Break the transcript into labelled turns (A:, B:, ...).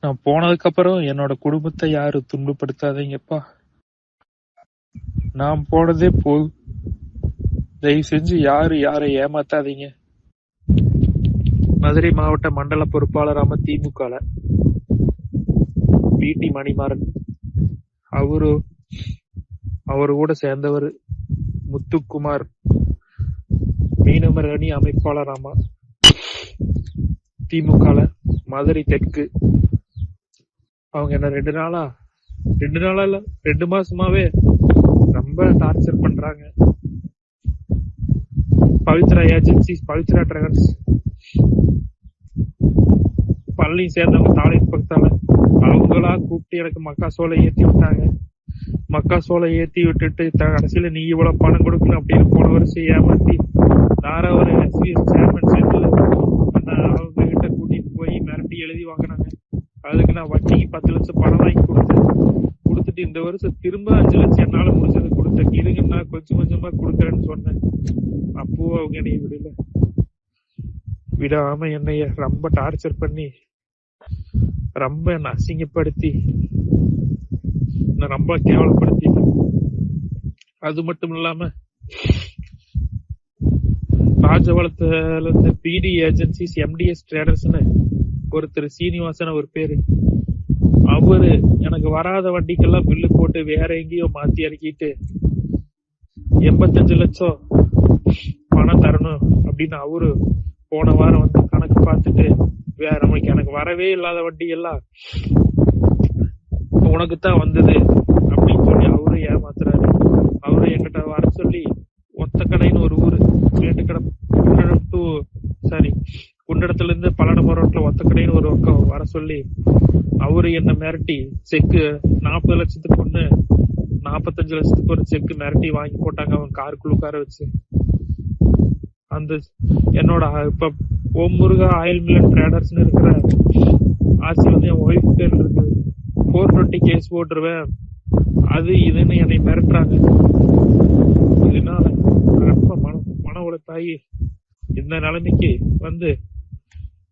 A: நான் போனதுக்கு அப்புறம் என்னோட குடும்பத்தை யாரும் துன்பப்படுத்தாதீங்கப்பா. நான் போனதே போதும். தயவு செஞ்சு யாரு யாரை ஏமாத்தாதீங்க. மதுரை மாவட்ட மண்டல பொறுப்பாளராம திமுகல. பிடி மணிமாறன். அவரு அவரு கூட சேர்ந்தவர் முத்துக்குமார். மீனவர் அணி அமைப்பாளராமா திமுகல. மதுரை தெற்கு. அவங்க என்ன ரெண்டு நாளா? ரெண்டு நாளா இல்ல ரெண்டு மாசமாவே ரொம்ப டார்ச்சர் பண்றாங்க. பவித்ரா ஏஜென்சிஸ் பவித்ரா டிராவல்ஸ் பள்ளி சேர்ந்தவங்க தாலை பக்கத்தால. அவங்களா கூப்பிட்டு எனக்கு மக்கா சோலை ஏத்தி விட்டாங்க. மக்கா சோலை ஏத்தி விட்டுட்டு த- கடைசியில நீ இவ்வளவு பணம் கொடுக்கணும் அப்படின்னு போன வருஷம் ஏமாத்தி நாரா ஒரு எஸ்பிஎஸ் சேர்மன் அதுக்கு நான் வட்டிக்கு பத்து லட்சம் பணம் வாங்கி கொடுத்தேன். கொடுத்துட்டு இந்த வருஷம் திரும்ப அஞ்சு லட்சம் என்னால முடிஞ்சது கொடுத்தேன். இருங்க நான் கொஞ்சம் கொஞ்சமா கொடுக்குறேன்னு சொன்னேன். அப்போ அவங்க என்னை விடல. விடாம என்னைய ரொம்ப டார்ச்சர் பண்ணி ரொம்ப என்ன அசிங்கப்படுத்தி என்னை ரொம்ப கேவலப்படுத்தி. அது மட்டும் இல்லாம ராஜவளத்துல இருந்து பிடி ஏஜென்சிஸ் எம்டிஎஸ் ட்ரேடர்ஸ்னு ஒருத்தர் சீனிவாசன் அவர் பேரு. அவரு எனக்கு வராத வண்டிக்கெல்லாம் பில்லு போட்டு வேற எங்கேயோ மாத்தி இறக்கிட்டு எண்பத்தஞ்சு லட்சம் பணம் தரணும் அப்படின்னு அவரு போன வாரம் வந்து கணக்கு பார்த்துட்டு வேற நமக்கு எனக்கு வரவே இல்லாத வண்டி எல்லாம் உனக்கு தான் வந்தது அப்படின்னு சொல்லி அவரு ஏமாத்துறாரு. அவரு என்கிட்ட வர சொல்லி ஒத்த கடைன்னு ஒரு ஊரு மேட்டுக்கடை டு சாரி குண்டடத்துல இருந்து பல்லடம ரோட்ல ஒத்தக்கடைன்னு ஒரு பக்கம் வர சொல்லி அவரு என்ன மிரட்டி செக்கு நாற்பது லட்சத்துக்கு ஒண்ணு நாற்பத்தஞ்சு லட்சத்துக்கு ஒரு செக்கு மிரட்டி வாங்கி போட்டாங்க அவன் காருக்குள்ள உட்கார வச்சு. அந்த என்னோட இப்ப ஓம் முருகா ஆயில் மில்லன் ட்ரேடர்ஸ்னு இருக்கிற ஆசி வந்து என் ஒய்ஃப் பேர் இருக்கு. ஃபோர் டுவெண்ட்டி கேஸ் போட்டுருவேன். அது இதுன்னு என்னை மிரட்டுறாங்க. இதனால ரொம்ப மன மன உழைப்பாகி இந்த நிலைமைக்கு வந்து